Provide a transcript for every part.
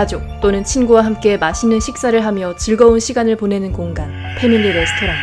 가족 또는 친구와 함께 맛있는 식사를 하며 즐거운 시간을 보내는 공간, 패밀리 레스토랑.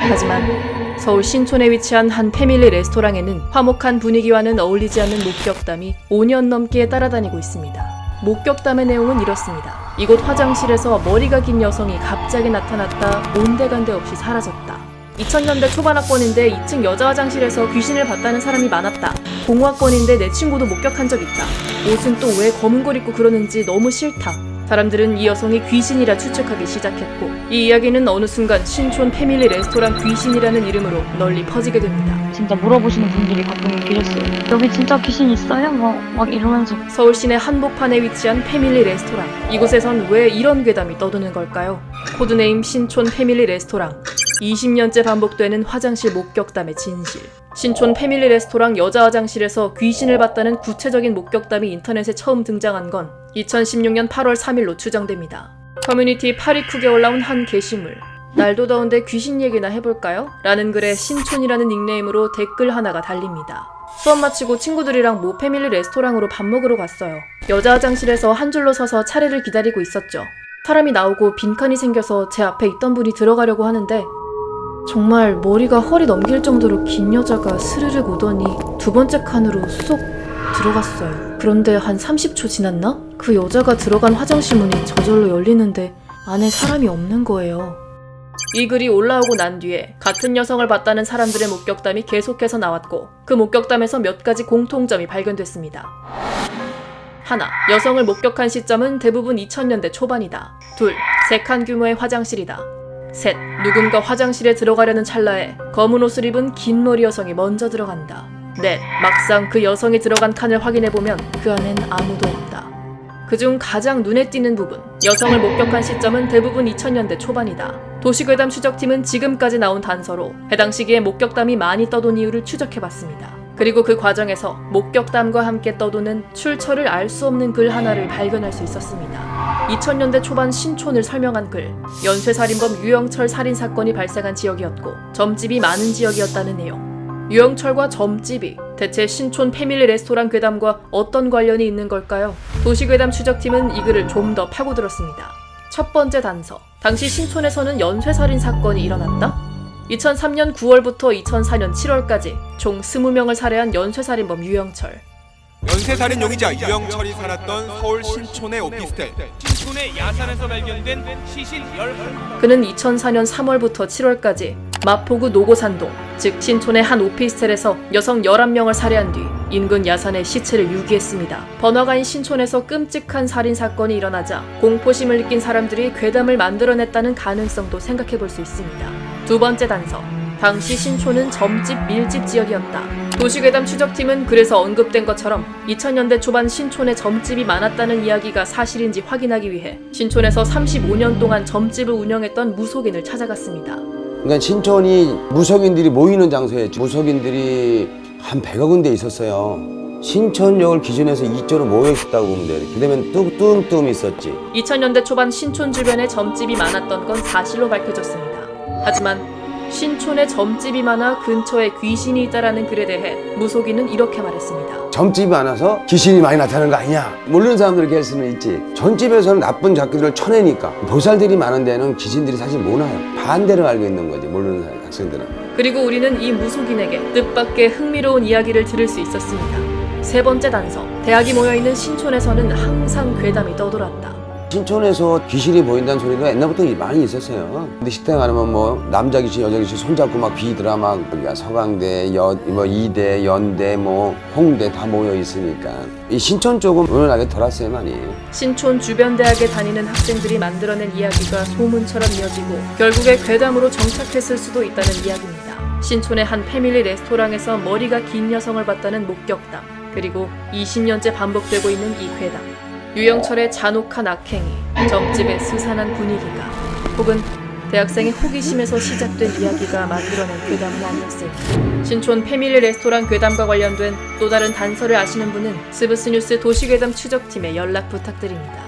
하지만 서울 신촌에 위치한 한 패밀리 레스토랑에는 화목한 분위기와는 어울리지 않는 목격담이 5년 넘게 따라다니고 있습니다. 목격담의 내용은 이렇습니다. 이곳 화장실에서 머리가 긴 여성이 갑자기 나타났다 온데간데 없이 사라졌다. 2000년대 초반 학번인데 2층 여자 화장실에서 귀신을 봤다는 사람이 많았다. 공학번인데 내 친구도 목격한 적 있다. 옷은 또 왜 검은 걸 입고 그러는지 너무 싫다. 사람들은 이 여성이 귀신이라 추측하기 시작했고 이 이야기는 어느 순간 신촌 패밀리 레스토랑 귀신이라는 이름으로 널리 퍼지게 됩니다. 진짜 물어보시는 분들이 가끔 계셨어요. 여기 진짜 귀신 있어요? 막, 막 이러면서 서울 시내 한복판에 위치한 패밀리 레스토랑. 이곳에선 왜 이런 괴담이 떠도는 걸까요? 코드네임 신촌 패밀리 레스토랑. 20년째 반복되는 화장실 목격담의 진실. 신촌 패밀리 레스토랑 여자 화장실에서 귀신을 봤다는 구체적인 목격담이 인터넷에 처음 등장한 건 2016년 8월 3일로 추정됩니다. 커뮤니티 파리쿡에 올라온 한 게시물. 날도 더운데 귀신 얘기나 해볼까요? 라는 글에 신촌이라는 닉네임으로 댓글 하나가 달립니다. 수업 마치고 친구들이랑 모 패밀리 레스토랑으로 밥 먹으러 갔어요. 여자 화장실에서 한 줄로 서서 차례를 기다리고 있었죠. 사람이 나오고 빈칸이 생겨서 제 앞에 있던 분이 들어가려고 하는데 정말 머리가 허리 넘길 정도로 긴 여자가 스르륵 오더니 두 번째 칸으로 쏙 들어갔어요. 그런데 한 30초 지났나? 그 여자가 들어간 화장실 문이 저절로 열리는데 안에 사람이 없는 거예요. 이 글이 올라오고 난 뒤에 같은 여성을 봤다는 사람들의 목격담이 계속해서 나왔고 그 목격담에서 몇 가지 공통점이 발견됐습니다. 하나, 여성을 목격한 시점은 대부분 2000년대 초반이다. 둘, 세칸 규모의 화장실이다. 셋, 누군가 화장실에 들어가려는 찰나에 검은 옷을 입은 긴 머리 여성이 먼저 들어간다. 넷, 막상 그 여성이 들어간 칸을 확인해보면 그 안엔 아무도 없다. 그중 가장 눈에 띄는 부분, 여성을 목격한 시점은 대부분 2000년대 초반이다. 도시괴담 추적팀은 지금까지 나온 단서로 해당 시기에 목격담이 많이 떠돈 이유를 추적해봤습니다. 그리고 그 과정에서 목격담과 함께 떠도는 출처를 알 수 없는 글 하나를 발견할 수 있었습니다. 2000년대 초반 신촌을 설명한 글, 연쇄살인범 유영철 살인 사건이 발생한 지역이었고 점집이 많은 지역이었다는 내용. 유영철과 점집이 대체 신촌 패밀리 레스토랑 괴담과 어떤 관련이 있는 걸까요? 도시괴담 추적팀은 이 글을 좀 더 파고들었습니다. 첫 번째 단서. 당시 신촌에서는 연쇄살인 사건이 일어났다? 2003년 9월부터 2004년 7월까지 총 20명을 살해한 연쇄살인범 유영철. 연쇄살인 용의자 유영철이 살았던 서울 신촌의 오피스텔 신촌의 야산에서 발견된 시신 11명 그는 2004년 3월부터 7월까지 마포구 노고산동, 즉 신촌의 한 오피스텔에서 여성 11명을 살해한 뒤 인근 야산에 시체를 유기했습니다. 번화가인 신촌에서 끔찍한 살인 사건이 일어나자 공포심을 느낀 사람들이 괴담을 만들어냈다는 가능성도 생각해 볼 수 있습니다. 두 번째 단서. 당시 신촌은 점집 밀집 지역이었다. 도시괴담 추적팀은 그래서 언급된 것처럼 2000년대 초반 신촌에 점집이 많았다는 이야기가 사실인지 확인하기 위해 신촌에서 35년 동안 점집을 운영했던 무속인을 찾아갔습니다. 그러니까 신촌이 무속인들이 모이는 장소였죠. 무속인들이 한 100여 군데 있었어요. 신촌역을 기준해서 이쪽으로 모여 있었다고 보면 돼요. 그러면 뚱뚱뚱 있었지. 2000년대 초반 신촌 주변에 점집이 많았던 건 사실로 밝혀졌습니다. 하지만 신촌에 점집이 많아 근처에 귀신이 있다라는 글에 대해 무속인은 이렇게 말했습니다. 점집이 많아서 귀신이 많이 나타나는 거 아니냐. 모르는 사람들이 할 수는 있지. 전집에서는 나쁜 작들을 쳐내니까 보살들이 많은 데는 귀신들이 사실 못 와요. 반대로 알고 있는 거지. 모르는 학생들은. 그리고 우리는 이 무속인에게 뜻밖의 흥미로운 이야기를 들을 수 있었습니다. 세 번째 단서. 대학이 모여있는 신촌에서는 항상 괴담이 떠돌았다. 신촌에서 귀신이 보인다는 소리가 옛날부터 많이 있었어요. 근데 식당 가면 뭐 남자 귀신, 여자 귀신 손잡고 막 비더라 막 그러니까 서강대, 여, 뭐 이대, 연대, 뭐 홍대 다 모여 있으니까 이 신촌 쪽은 은은하게 돌았어요 많이. 신촌 주변 대학에 다니는 학생들이 만들어낸 이야기가 소문처럼 이어지고 결국에 괴담으로 정착했을 수도 있다는 이야기입니다. 신촌의 한 패밀리 레스토랑에서 머리가 긴 여성을 봤다는 목격담 그리고 20년째 반복되고 있는 이 괴담 유영철의 잔혹한 악행이 점집의 스산한 분위기가 혹은 대학생의 호기심에서 시작된 이야기가 만들어낸 괴담은 아니었을까. 신촌 패밀리 레스토랑 괴담과 관련된 또 다른 단서를 아시는 분은 스브스 뉴스 도시괴담 추적팀에 연락 부탁드립니다.